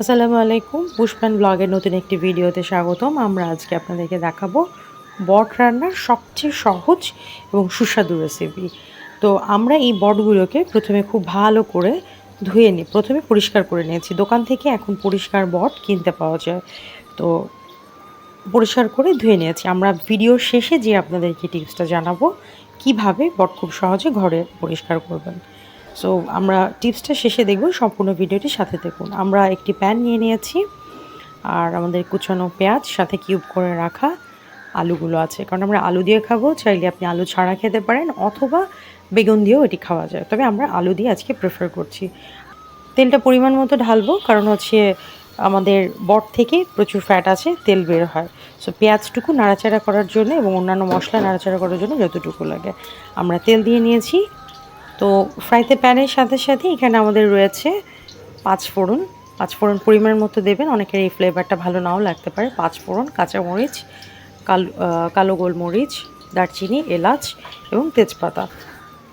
আসসালামু আলাইকুম। পুষ্পান ব্লগের নতুন একটি ভিডিওতে স্বাগতম। আমরা আজকে আপনাদেরকে দেখাবো বট রান্নার সবচেয়ে সহজ এবং সুস্বাদু রেসিপি তো আমরা এই বটগুলোকে প্রথমে খুব ভালো করে ধুয়ে নিই প্রথমে পরিষ্কার করে নিয়েছি। দোকান থেকে এখন পরিষ্কার বট কিনতে পাওয়া যায়। তো পরিষ্কার করে ধুয়ে নিয়েছি। আমরা ভিডিওর শেষে যে আপনাদেরকে টিপসটা জানাব, কীভাবে বট খুব সহজে ঘরে পরিষ্কার করবেন। সো আমরা টিপসটা শেষে দেখব, সম্পূর্ণ ভিডিওটি সাথে দেখুন। আমরা একটি প্যান নিয়ে নিয়েছি, আর আমাদের কুচানো পেঁয়াজ, সাথে কিউব করে রাখা আলুগুলো আছে। কারণ আমরা আলু দিয়ে খাব, চাইলে আপনি আলু ছাড়া খেতে পারেন, অথবা বেগুন দিয়েও এটি খাওয়া যায়। তবে আমরা আলু দিয়ে আজকে প্রেফার করছি। তেলটা পরিমাণ মতো ঢালবো, কারণ হচ্ছে আমাদের বট থেকে প্রচুর ফ্যাট আছে, তেল বের হয়। সো পেঁয়াজটুকু নাড়াচাড়া করার জন্য এবং অন্যান্য মশলা নাড়াচাড়া করার জন্য যতটুকু লাগে। আমরা তেল দিয়ে নিয়েছি তো ফ্রাইতে প্যানের সাথে সাথে এখানে আমাদের রয়েছে পাঁচ ফোড়ন। পাঁচ ফোড়ন পরিমাণ মতো দেবেন, অনেকের এই ফ্লেভারটা ভালো নাও লাগতে পারে। পাঁচ ফোড়ন কাঁচামরিচ কালো কালো গোলমরিচ, দারচিনি, এলাচ এবং তেজপাতা।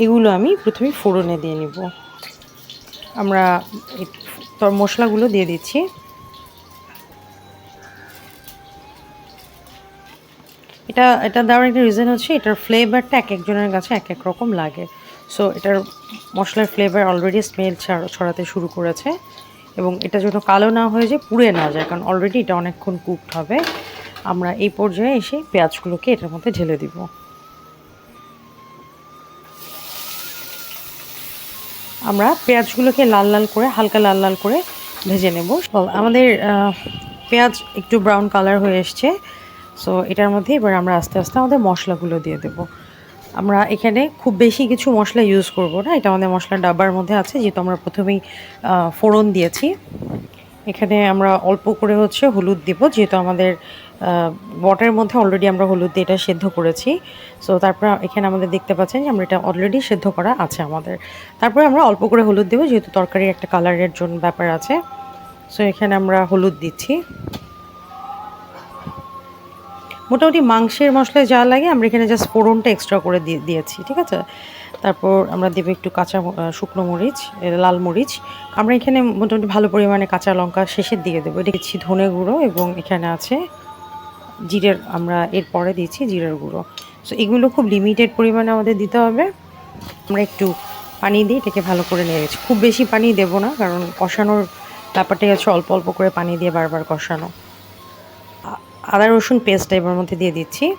এগুলো আমি প্রথমে ফোড়নে দিয়ে নিব। আমরা তোর মশলাগুলো দিয়ে দিচ্ছি। এটা এটা দেওয়ার একটা রিজন হচ্ছে এটার ফ্লেভারটা এক একজনের কাছে এক এক রকম লাগে। সো এটার মশলার ফ্লেভার অলরেডি স্মেল ছড়াতে শুরু করেছে। এবং এটা যেন কালো না হয়ে যায়, পুড়ে না যায়, কারণ অলরেডি এটা অনেকক্ষণ কুকড হবে। আমরা এই পর্যায়ে এসে পেঁয়াজগুলোকে এটার মধ্যে ঢেলে দিব। আমরা পেঁয়াজগুলোকে লাল লাল করে, হালকা লাল লাল করে ভেজে নেব। আমাদের পেঁয়াজ একটু ব্রাউন কালার হয়ে এসছে। সো এটার মধ্যে এবার আমরা আস্তে আস্তে আমাদের মশলাগুলো দিয়ে দেব। আমরা এখানে খুব বেশি কিছু মশলা ইউজ করব না। এটা আমাদের মশলা ডাব্বার মধ্যে আছে, যেহেতু আমরা প্রথমেই ফোড়ন দিয়েছি। এখানে আমরা অল্প করে হচ্ছে হলুদ দিব, যেহেতু আমাদের বটের মধ্যে অলরেডি আমরা হলুদ দিয়ে এটা সেদ্ধ করেছি। সো তারপর এখানে আমাদের দেখতে পাচ্ছেন যে আমরা এটা অলরেডি সেদ্ধ করা আছে আমাদের। তারপরে আমরা অল্প করে হলুদ দেবো, যেহেতু তরকারির একটা কালারের জন্য ব্যাপার আছে। সো এখানে আমরা হলুদ দিচ্ছি। মোটামুটি মাংসের মশলায় যা লাগে, আমরা এখানে জাস্ট ফোড়নটা এক্সট্রা করে দিয়ে, দিয়েছি, ঠিক আছে? তারপর আমরা দেবো একটু কাঁচা শুকনো মরিচ লাল মরিচ। আমরা এখানে মোটামুটি ভালো পরিমাণে কাঁচা লঙ্কা শেষের দিকে দেবো। এটা ধনে গুঁড়ো এবং এখানে আছে জিরের, আমরা এর পরে দিচ্ছি জিরের গুঁড়ো। সো এগুলো খুব লিমিটেড পরিমাণে আমাদের দিতে হবে। আমরা একটু পানি দিয়ে এটাকে ভালো করে নিয়েছি খুব বেশি পানি দেবো না, কারণ কষানোর ব্যাপারটাই হচ্ছে অল্প অল্প করে পানি দিয়ে বারবার কষানো। আদা, রসুন পেস্টটা এবার মধ্যে দিয়ে দিচ্ছি।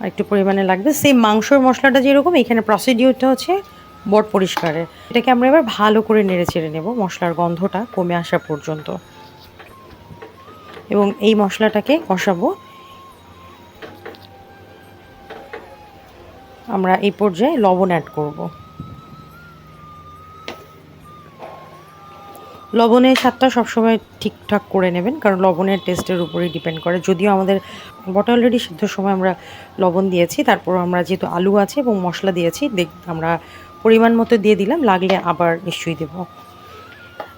আর একটু পরিমাণে লাগবে। সেম মাংসর মশলাটা যেরকম, এখানে প্রসিডিউরটা হচ্ছে বট পরিষ্কারের। এটাকে আমরা এবার ভালো করে নেড়ে চেড়ে নেব, মশলার গন্ধটা কমে আসা পর্যন্ত। এবং এই মশলাটাকে কষাবো। আমরা এই পর্যায়ে লবণ অ্যাড করব। লবণের স্বাদটা সবসময় ঠিকঠাক করে নেবেন, কারণ লবণের টেস্টের উপরেই ডিপেন্ড করে। যদিও আমাদের বটা অলরেডি সিদ্ধ সময় আমরা লবণ দিয়েছি তারপর আমরা যেহেতু আলু আছে এবং মশলা দিয়েছি, দেখ, আমরা পরিমাণ মতো দিয়ে দিলাম, লাগলে আবার নিশ্চয়ই দেব।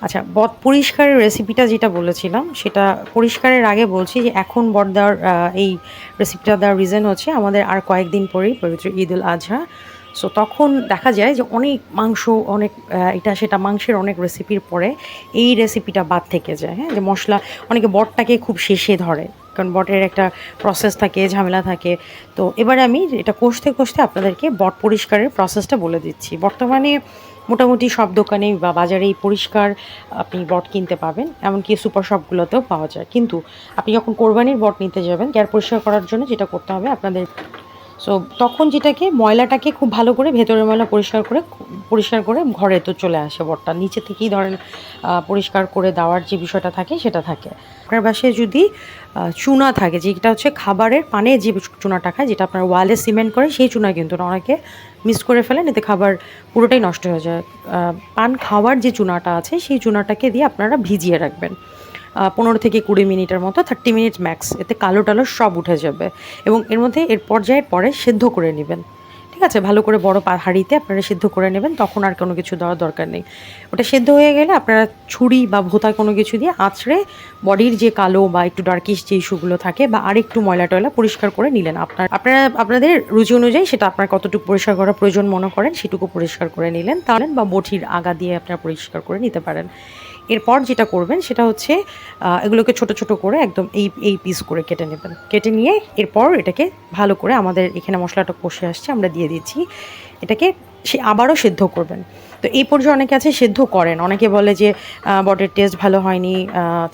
আচ্ছা বট পরিষ্কারের রেসিপিটা যেটা বলেছিলাম, সেটা পরিষ্কারের আগে বলছি যে এখন বট দেওয়ার এই রেসিপিটা দেওয়ার রিজন হচ্ছে আমাদের আর কয়েকদিন পরেই পবিত্র ঈদ উল আজহা সো তখন দেখা যায় যে অনেক মাংস, অনেক এটা সেটা মাংসের অনেক রেসিপির পরে এই রেসিপিটা বাদ থেকে যায় হ্যাঁ? যে মশলা, অনেকে বটটাকে খুব শেষে ধরে, কারণ বটের একটা প্রসেস থাকে, ঝামেলা থাকে। তো এবারে আমি এটা কষতে কষতে আপনাদেরকে বট পরিষ্কারের প্রসেসটা বলে দিচ্ছি। বর্তমানে মোটামুটি সব দোকানে বা বাজারে এই পরিষ্কার আপনি বট কিনতে পাবেন, এমনকি সুপার শপগুলোতেও পাওয়া যায়। কিন্তু আপনি যখন কোরবানির বট নিতে যাবেন গ্যার পরিষ্কার করার জন্য যেটা করতে হবে আপনাদের সো তখন যেটাকে ময়লাটাকে খুব ভালো করে ভেতরের ময়লা পরিষ্কার করে পরিষ্কার করে ঘরে তো চলে আসে বটটা নিচে থেকেই ধরেন পরিষ্কার করে দেওয়ার যে বিষয়টা থাকে সেটা থাকে। আপনার বাসায় যদি চুনা থাকে, যেটা হচ্ছে খাবারের পানে যে চুনাটা খায়, যেটা আপনার ওয়ালে সিমেন্ট করে সেই চুনা কিন্তু অনেকে মিস করে ফেলেন, এতে খাবার পুরোটাই নষ্ট হয়ে যায়। পান খাওয়ার যে চুনাটা আছে, সেই চুনাটাকে দিয়ে আপনারা ভিজিয়ে রাখবেন। পনেরো থেকে কুড়ি মিনিটের মতো থার্টি মিনিট ম্যাক্স এতে কালো টালো সব উঠে যাবে এবং এর মধ্যে এর পর্যায়ের পরে সেদ্ধ করে নেবেন। ঠিক আছে? ভালো করে বড় পা হাঁড়িতে আপনারা সিদ্ধ করে নেবেন, তখন আর কোনো কিছু দেওয়ার দরকার নেই। ওটা সেদ্ধ হয়ে গেলে আপনারা ছুরি বা ভোতা কোনো কিছু দিয়ে আঁচড়ে বডির যে কালো বা একটু ডার্কিশ যে ইস্যুগুলো থাকে বা আর একটু ময়লা টয়লা পরিষ্কার করে নিলেন আপনার। আপনারা, আপনাদের রুচি অনুযায়ী সেটা আপনার কতটুকু পরিষ্কার করার প্রয়োজন মনে করেন, সেটুকু পরিষ্কার করে নিলেন, তাহলে বা বটির আগা দিয়ে আপনারা পরিষ্কার করে নিতে পারেন। এরপর যেটা করবেন সেটা হচ্ছে এগুলোকে ছোট ছোট করে একদম এই এই পিস করে কেটে নেবেন। কেটে নিয়ে এরপর এটাকে ভালো করে আমাদের এখানে মশলাটা কষে আসছে, আমরা দিয়ে দিচ্ছি। এটাকে সে আবারও সেদ্ধ করবেন। তো এই পর্যায়ে অনেকে আছে সেদ্ধ করেন। অনেকে বলে যে বটের টেস্ট ভালো হয়নি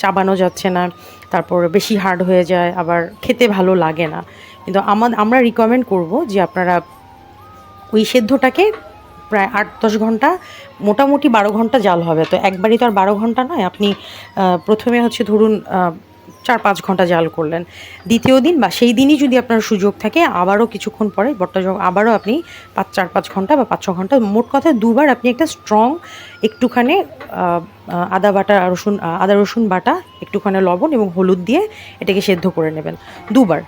চাবানো যাচ্ছে না, তারপর বেশি হার্ড হয়ে যায়, আবার খেতে ভালো লাগে না। কিন্তু আমার রিকমেন্ড করব যে আপনারা ওই সেদ্ধটাকে প্রায় আট, দশ ঘণ্টা, মোটামুটি বারো ঘণ্টা জাল হবে। তো একবারই তো আর বারো ঘণ্টা নয়, আপনি প্রথমে হচ্ছে ধরুন চার, পাঁচ ঘণ্টা জাল করলেন। দ্বিতীয় দিন বা সেই দিনই যদি আপনার সুযোগ থাকে, আবারও কিছুক্ষণ পরে বটটা আবারও আপনি পাঁচ, চার, পাঁচ ঘণ্টা বা পাঁচ, ছ ঘণ্টা, মোট কথা দুবার আপনি একটা স্ট্রং একটুখানি আদা বাটা, রসুন আদা, রসুন বাটা, একটুখানি লবণ এবং হলুদ দিয়ে এটাকে সেদ্ধ করে নেবেন। দুবার।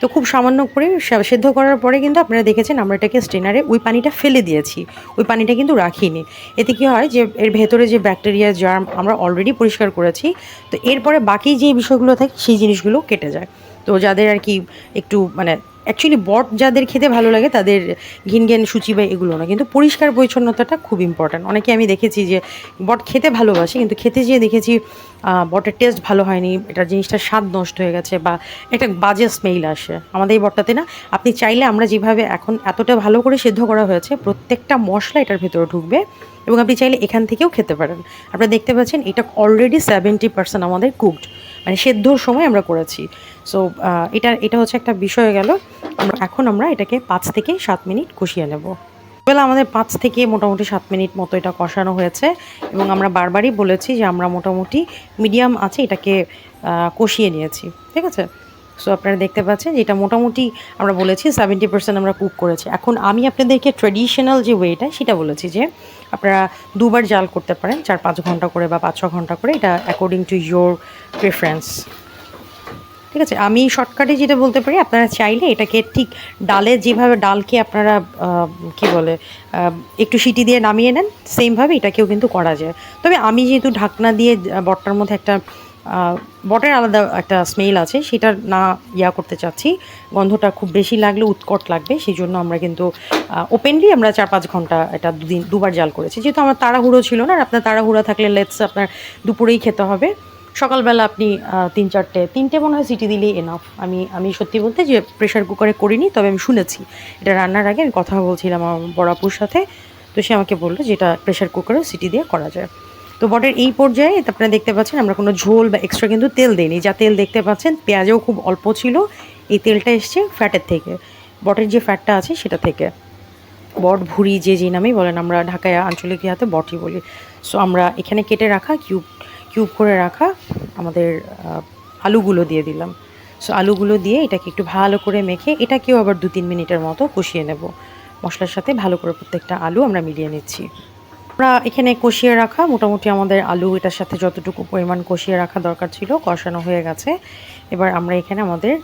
তো খুব সামান্য করে সেদ্ধ করার পরে কিন্তু আপনারা দেখেছেন আমরা এটাকে স্ট্রেনারে ওই পানিটা ফেলে দিয়েছি। ওই পানিটা কিন্তু রাখিনি। এতে কি হয় যে এর ভেতরে যে ব্যাকটেরিয়া জার্ম আমরা অলরেডি পরিষ্কার করেছি। তো এরপরে বাকি যে বিষয়গুলো থাকে সেই জিনিসগুলো কেটে যায়। তো যাদের আর কি একটু মানে অ্যাকচুয়ালি বট যাদের খেতে ভালো লাগে, তাদের ঘিন ঘেন সূচি বা এগুলো না। কিন্তু পরিষ্কার পরিচ্ছন্নতাটা খুব ইম্পর্ট্যান্ট অনেকে আমি দেখেছি যে বট খেতে ভালোবাসে, কিন্তু খেতে যেয়ে দেখেছি বটের টেস্ট ভালো হয়নি, এটার জিনিসটার স্বাদ নষ্ট হয়ে গেছে বা একটা বাজে স্মেল আসে। আমাদের এই বটটাতে না, আপনি চাইলে আমরা যেভাবে এখন এতটা ভালো করে সেদ্ধ করা হয়েছে, প্রত্যেকটা মশলা এটার ভেতরে ঢুকবে এবং আপনি চাইলে এখান থেকেও খেতে পারেন। আপনারা দেখতে পাচ্ছেন, এটা অলরেডি সেভেন্টি পার্সেন্ট আমাদের কুকড মানে সেদ্ধর সময় আমরা করেছি। সো এটা এটা হচ্ছে একটা বিষয় গেল। এখন আমরা এটাকে পাঁচ থেকে সাত মিনিট কষিয়ে নেব। বেলা আমাদের পাঁচ থেকে মোটামুটি সাত মিনিট মতো এটা কষানো হয়েছে এবং আমরা বারবারই বলেছি যে আমরা মোটামুটি মিডিয়াম আছে এটাকে কষিয়ে নিয়েছি। ঠিক আছে? সো আপনারা দেখতে পাচ্ছেন যে এটা মোটামুটি আমরা বলেছি সেভেন্টি পার্সেন্ট আমরা কুক করেছি। এখন আমি আপনাদেরকে ট্রেডিশনাল যে ওয়েটা সেটা বলেছি যে আপনারা দুবার জাল করতে পারেন, চার পাঁচ ঘণ্টা করে বা পাঁচ ছ ঘণ্টা করে, এটা অ্যাকর্ডিং টু ইয়োর প্রেফারেন্স ঠিক আছে? আমি শর্টকাটে যেটা বলতে পারি, আপনারা চাইলে এটাকে ঠিক ডালে যেভাবে ডালকে আপনারা কি বলে একটু সিটি দিয়ে নামিয়ে নেন সেমভাবে এটাকেও কিন্তু করা যায়। তবে আমি যেহেতু ঢাকনা দিয়ে বটটার মধ্যে একটা বটের আলাদা একটা স্মেল আছে সেটা না ইয়া করতে চাচ্ছি। গন্ধটা খুব বেশি লাগলে উৎকট লাগবে সেই জন্য আমরা কিন্তু ওপেনলি আমরা চার পাঁচ ঘণ্টা এটা দুদিন, দুবার জাল করেছি। যেহেতু আমার তাড়াহুড়ো ছিল না, আর আপনার তাড়াহুড়ো থাকলে লেটস আপনার দুপুরেই খেতে হবে। সকালবেলা আপনি তিন চারটে, তিনটে মনে হয় সিটি দিলেই এনাফ আমি আমি সত্যি বলতে যে প্রেশার কুকারে করিনি, তবে আমি শুনেছি। এটা রান্নার আগে আমি কথা বলছিলাম আমার বড়াপুর সাথে। তো সে আমাকে বলল যে এটা প্রেশার কুকারে সিটি দিয়ে করা যায়। তো বটের এই পর্যায়ে আপনারা দেখতে পাচ্ছেন আমরা কোনো ঝোল বা এক্সট্রা কিন্তু তেল দিইনি। যা তেল দেখতে পাচ্ছেন, পেঁয়াজও খুব অল্প ছিল। এই তেলটা এসছে ফ্যাটের থেকে। বটের যে ফ্যাটটা আছে সেটা থেকে। বট ভুড়ি যে যে নামেই বলেন, আমরা ঢাকায় আঞ্চলিক হাতে বটই বলি। সো আমরা এখানে কেটে রাখা কিউব কিউব করে রাখা আমাদের আলুগুলো দিয়ে দিলাম। সো আলুগুলো দিয়ে এটাকে একটু ভালো করে মেখে এটাকেও আবার দু তিন মিনিটের মতো কষিয়ে নেব। মশলার সাথে ভালো করে প্রত্যেকটা আলু আমরা মিলিয়ে নিচ্ছি। আমরা এখানে কষিয়ে রাখা মোটামুটি আমাদের আলু এটার সাথে যতটুকু পরিমাণ কষিয়ে রাখা দরকার ছিল কষানো হয়ে গেছে। এবার আমরা এখানে আমাদের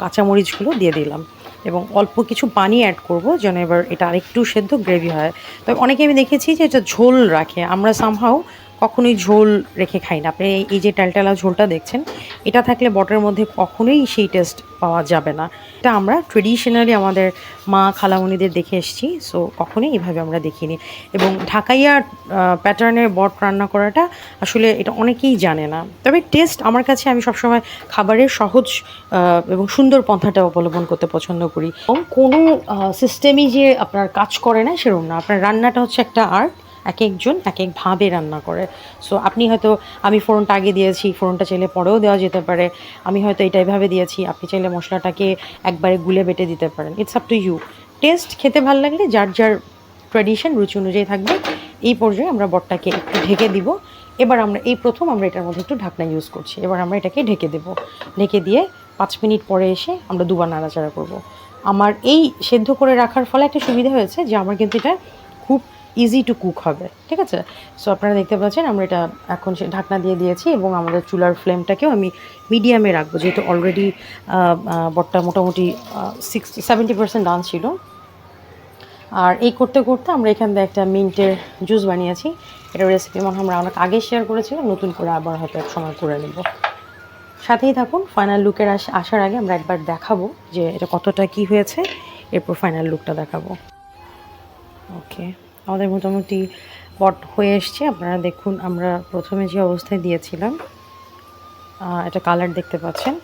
কাঁচামরিচগুলো দিয়ে দিলাম। এবং অল্প কিছু পানি অ্যাড করব যেন এবার এটা আরেকটু সেদ্ধ গ্রেভি হয়। তবে অনেকে আমি দেখেছি যে এটা ঝোল রাখে। আমরা সামহাও কখনোই ঝোল রেখে খাই না। আপনি এই- যে টালটালা ঝোলটা দেখছেন, এটা থাকলে বটের মধ্যে কখনোই সেই টেস্ট পাওয়া যাবে না। এটা আমরা ট্রেডিশনালি আমাদের মা খালামণিদের দেখে এসেছি সো কখনোই এভাবে আমরা দেখিনি। এবং ঢাকাইয়া প্যাটার্নের বট রান্না করাটা আসলে এটা অনেকেই জানে না। তবে টেস্ট আমার কাছে, আমি সবসময় খাবারের সহজ এবং সুন্দর পন্থাটা অবলম্বন করতে পছন্দ করি। এবং কোনো সিস্টেমই যে আপনার কাজ করে না, সেরকম না। আপনার রান্নাটা হচ্ছে একটা আর্ট এক একজন এক একভাবে রান্না করে। সো আপনি হয়তো, আমি ফোড়নটা আগে দিয়েছি, ফোড়নটা চাইলে পরেও দেওয়া যেতে পারে। আমি হয়তো এটা এভাবে দিয়েছি, আপনি চাইলে মশলাটাকে একবারে গুলে বেটে দিতে পারেন। It's up to you taste খেতে ভালো লাগলে যার যার ট্র্যাডিশন রুচি অনুযায়ী থাকবে, এই পর্যায়ে আমরা বটটাকে একটু ঢেকে দিব। এবার আমরা, এই প্রথম আমরা এটার মধ্যে একটু ঢাকনা ইউজ করছি। এবার আমরা এটাকে ঢেকে দেব। ঢেকে দিয়ে পাঁচ মিনিট পরে এসে আমরা দুবার নাড়াচাড়া করব। আমার এই সেদ্ধ করে রাখার ফলে একটা সুবিধা হয়েছে যে, আমার কিন্তু এটা ইজি টু কুক হবে, ঠিক আছে? সো আপনারা দেখতে পাচ্ছেন আমরা এটা এখন সে ঢাকনা দিয়ে দিয়েছি এবং আমাদের চুলার ফ্লেমটাকেও আমি মিডিয়ামে রাখব, যেহেতু অলরেডি বটটা মোটামুটি সিক্সটি সেভেন্টি পার্সেন্ট ডান ছিল। আর এই করতে করতে আমরা এখান থেকে একটা মিন্টের জুস বানিয়েছি। এটা রেসিপি মনে আমরা অনেক আগে শেয়ার করেছিলাম, নতুন করে আবার হয়তো এক সময় করে নেব। সাথেই থাকুন ফাইনাল লুকের আস, আসার আগে আমরা একবার দেখাবো যে এটা কতটা কি হয়েছে, এরপর ফাইনাল লুকটা দেখাবো। ওকে আমাদের মোটামুটি বট হয়ে এসছে। আপনারা দেখুন, আমরা প্রথমে যে অবস্থায় দিয়েছিলাম এটা কালার দেখতে পাচ্ছেন।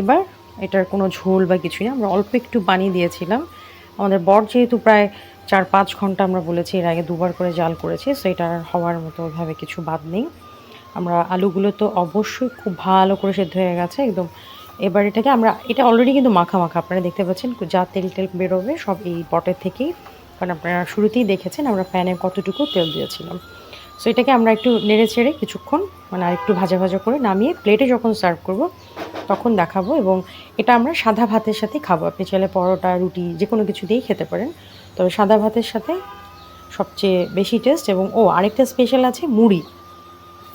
এবার এটার কোনো ঝোল বা কিছুই না, আমরা অল্প একটু পানি দিয়েছিলাম। আমাদের বট যেহেতু প্রায় চার পাঁচ ঘণ্টা আমরা বলেছি, এর আগে দুবার করে জাল করেছি সো এটা আর হওয়ার মতো ওইভাবে কিছু বাদ নেই। আমরা আলুগুলো তো অবশ্যই খুব ভালো করে সেদ্ধ হয়ে গেছে, একদম। এবার এটাকে আমরা, এটা অলরেডি কিন্তু মাখা মাখা আপনারা দেখতে পাচ্ছেন, যা তেল টেল বেরোবে সব এই বটের থেকেই। কারণ আপনারা শুরুতেই দেখেছেন আমরা প্যানে কতটুকু তেল দিয়েছিলাম। সো এটাকে আমরা একটু নেড়ে চেড়ে কিছুক্ষণ মানে আর একটু ভাজা ভাজা করে নামিয়ে প্লেটে যখন সার্ভ করব, তখন দেখাবো এবং এটা আমরা সাদা ভাতের সাথে খাব। আপনি চাইলে পরোটা, রুটি যে কোনো কিছু দিয়েই খেতে পারেন। তবে সাদা ভাতের সাথে সবচেয়ে বেশি টেস্ট এবং, ও, আরেকটা স্পেশাল আছে মুড়ি।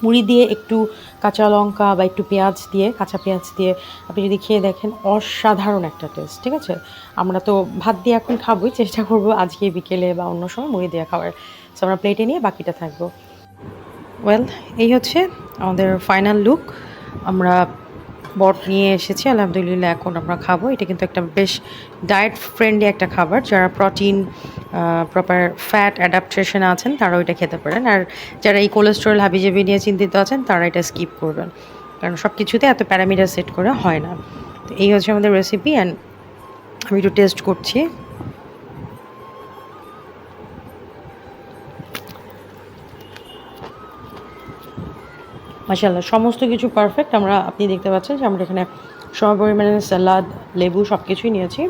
মুড়ি দিয়ে একটু কাঁচা লঙ্কা বা একটু পেঁয়াজ দিয়ে, কাঁচা পেঁয়াজ দিয়ে আপনি যদি খেয়ে দেখেন, অসাধারণ একটা টেস্ট ঠিক আছে? আমরা তো ভাত দিয়ে এখন খাবোই, চেষ্টা করব আজকে বিকেলে বা অন্য সময় মুড়ি দিয়ে খাওয়ার। সো আমরা প্লেটে নিয়ে বাকিটা থাকব। ওয়েল এই হচ্ছে আমাদের ফাইনাল লুক আমরা বট নিয়ে এসেছি, আলহামদুলিল্লাহ, এখন আমরা খাব। এটা কিন্তু একটা বেশ ডায়েট ফ্রেন্ডলি একটা খাবার, যারা প্রোটিন প্রপার ফ্যাট অ্যাডাপ্টেশন আছেন, তারাও এটা খেতে পারেন। আর যারা এই কোলেস্টেরল হাবিজাবি নিয়ে চিন্তিত আছেন, তারা এটা স্কিপ করবেন। কারণ সব কিছুতে এত প্যারামিটার সেট করে হয় না। তো এই হচ্ছে আমাদের রেসিপি অ্যান্ড আমি একটু টেস্ট করছি। মাসাল্লাহ সমস্ত কিছু পারফেক্ট আমরা, আপনি দেখতে পাচ্ছেন যে আমরা এখানে সম পরিমাণে স্যালাড লেবু সব কিছুই নিয়েছি।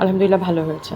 আলহামদুলিল্লাহ ভালো হয়েছে।